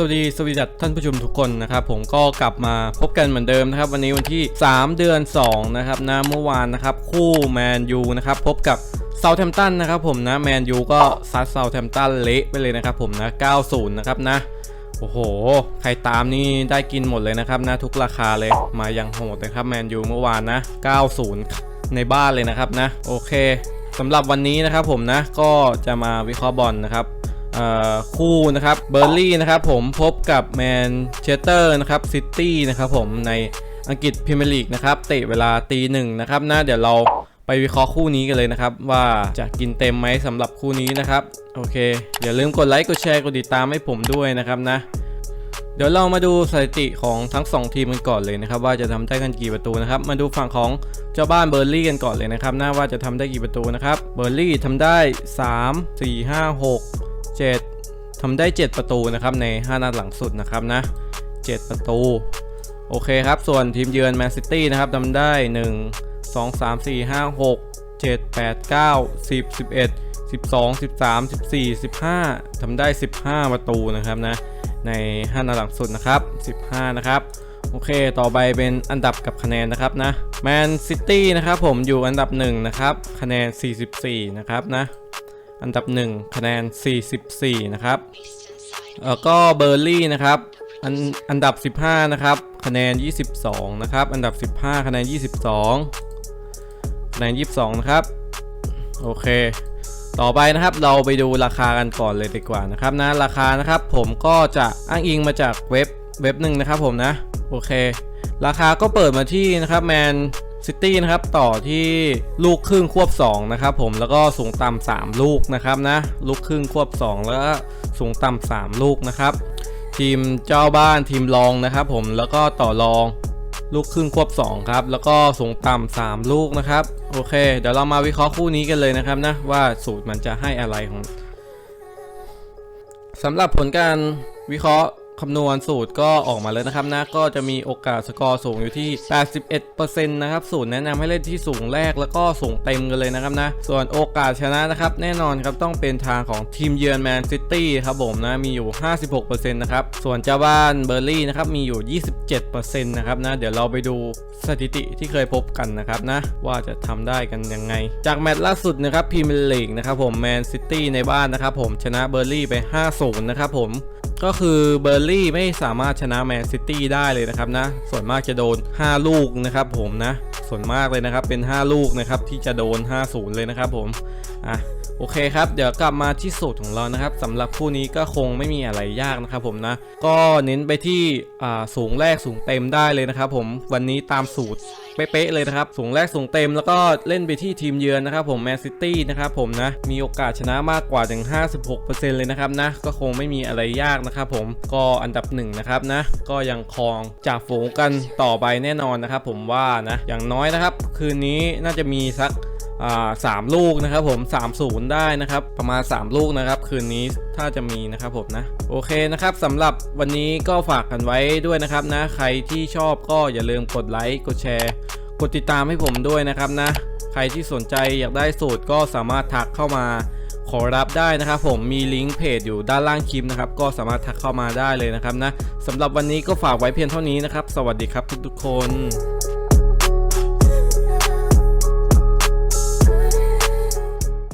สวัสดีสวัสดีท่านผู้ชมทุกคนนะครับผมก็กลับมาพบกันเหมือนเดิมนะครับวันนี้วันที่ 3 เดือน 2 นะครับนะเมื่อวานนะครับคู่แมนยูนะครับพบกับเซาแ h ม p ตันนะครับผมนะแมนยูก็ซัดเซาแ h ม p ตันเละไปเลยนะครับผมนะ90 นะครับนะโอ้โห ใครตามนี่ได้กินหมดเลยนะครับนะทุกราคาเลยมายังโหดนะครับแมนยูเมื่อวานนะ 90 ในบ้านเลยนะครับนะ โอเคสำหรับวันนี้นะครับผมนะก็จะมาวิเคราะห์บอลนะครับ คู่นะครับเบอร์ลี่นะครับผมพบกับแมนเชสเตอร์นะครับซิตี้นะครับผมในอังกฤษพรีเมียร์ลีกนะครับเตะเวลาตีหนึ่งนะครับนะเดี๋ยวเราไปวิเคราะห์คู่นี้กันเลยนะครับ ว่าจะกินเต็มไหมสำหรับคู่นี้นะครับ โอเค อย่าลืมกดไลค์กดแชร์กดติดตามให้ผมด้วยนะครับนะ เดี๋ยวเรามาดูสถิติของทั้ง 2 ทีมกันก่อนเลยนะครับว่าจะทำได้กันกี่ประตูนะครับ มาดูฝั่งของเจ้าบ้านเบอร์ลี่กันก่อนเลยนะครับน่าว่าจะทำได้กี่ประตูนะครับเบอร์ลี่ทำได้ 3 4 5 6 7ทำได้ 7 ประตูนะครับใน 5 นัดหลังสุดนะครับนะ 7 ประตู โอเคครับ ส่วนทีมเยือนแมนซิตี้นะครับทำได้ 1 2 3 4 5 6 7 8 9 10 11 12 13 14 15ทำได้ 15 ประตูนะครับนะใน 5 นัดหลังสุดนะครับ 15 นะครับ โอเค ต่อไปเป็นอันดับกับคะแนนนะครับนะ แมนซิตี้นะครับผมอยู่อันดับ 1 นะครับ คะแนน 44 นะครับนะ อันดับ 1 คะแนน 44 นะครับแล้วก็เบอร์ลี่นะครับอันอันดับ 15 นะครับ คะแนน 22 นะครับ อันดับ 15 คะแนน 22 คะแนน 22 นะครับ โอเค ต่อไปนะครับ เราไปดูราคากันก่อนเลยดีกว่านะครับนะ ราคานะครับ ผมก็จะอ้างอิงมาจากเว็บเว็บหนึ่งนะครับผมนะ โอเค ราคาก็เปิดมาที่นะครับแมน ซิตี้นะครับต่อที่ลูกครึ่งควบ 2 นะครับผมแล้วก็สูงต่ำ3ลูกนะครับนะลูกครึ่งควบ 2 แล้วก็สูงต่ำ3ลูกนะครับ ทีมเจ้าบ้านทีมรองนะครับผมแล้วก็ต่อรองลูกครึ่งควบ 2 ครับ แล้วก็สูงต่ำ3ลูกนะครับ โอเค เดี๋ยวเรามาวิเคราะห์คู่นี้กันเลยนะครับนะว่าสูตรมันจะให้อะไรของสำหรับผลการวิเคราะห์ คำนวณสูตรก็ออกมาเลยนะครับนะก็จะมีโอกาสสกอร์สูงอยู่ที่ 81%นะครับสูตรแนะนำให้เล่นที่สูงแรกแล้วก็สูงเต็มกันเลยนะครับนะส่วนโอกาสชนะนะครับแน่นอนครับต้องเป็นทางของทีมเยือนแมนซิตี้ครับผมนะมีอยู่ 56%นะครับส่วนเจ้าบ้านเบอร์ลี่นะครับมีอยู่ 27%นะครับนะเดี๋ยวเราไปดูสถิติที่เคยพบกันนะครับนะว่าจะทำได้กันยังไง จากแมตช์ล่าสุดนะครับพรีเมียร์ลีกนะครับผมแมนซิตี้ในบ้านนะครับผมชนะเบอร์ลี่ไป 5-0 นะครับผม ก็คือเบอร์ลี่ไม่สามารถชนะแมนซิตี้ได้เลยนะครับนะ ส่วนมากจะโดน 5 ลูกนะครับผมนะ ส่วนมากเลยนะครับเป็น 5 ลูกนะครับที่จะโดน 5-0 เลยนะครับผมอะโอเคครับเดี๋ยวกลับมาที่สูตรของเรานะครับสำหรับคู่นี้ก็คงไม่มีอะไรยากนะครับผมนะ ก็เน้นไปที่อ่าสูงแรกสูงเต็มได้เลยนะครับผมวันนี้ตามสูตรเป๊ะๆเลยนะครับสูงแรกสูงเต็มแล้วก็เล่นไปที่ทีมเยือนนะครับผมแมนซิตี้นะครับผมนะมีโอกาสชนะมากกว่าถึง 56%เลยนะครับนะก็คงไม่มีอะไรยากนะครับผมก็อันดับหนึ่งนะครับนะก็ยังครองจากฝูงกันต่อไปแน่นอนนะครับผมว่านะอย่างน้อยนะครับ คืนนี้น่าจะมีสัก สามลูกนะครับผม3 0 ได้นะครับ ประมาณ 3 ลูกนะครับ คืนนี้ถ้าจะมีนะครับผมนะ โอเคนะครับสำหรับวันนี้ก็ฝากกันไว้ด้วยนะครับนะ ใครที่ชอบก็อย่าลืมกดไลค์กดแชร์ กดติดตามให้ผมด้วยนะครับนะ ใครที่สนใจอยากได้สูตรก็สามารถทักเข้ามาขอรับได้นะครับผมมีลิงก์เพจอยู่ด้านล่างคลิปนะครับก็สามารถทักเข้ามาได้เลยนะครับนะสำหรับวันนี้ก็ฝากไว้เพียงเท่านี้นะครับ สวัสดีครับทุกๆคน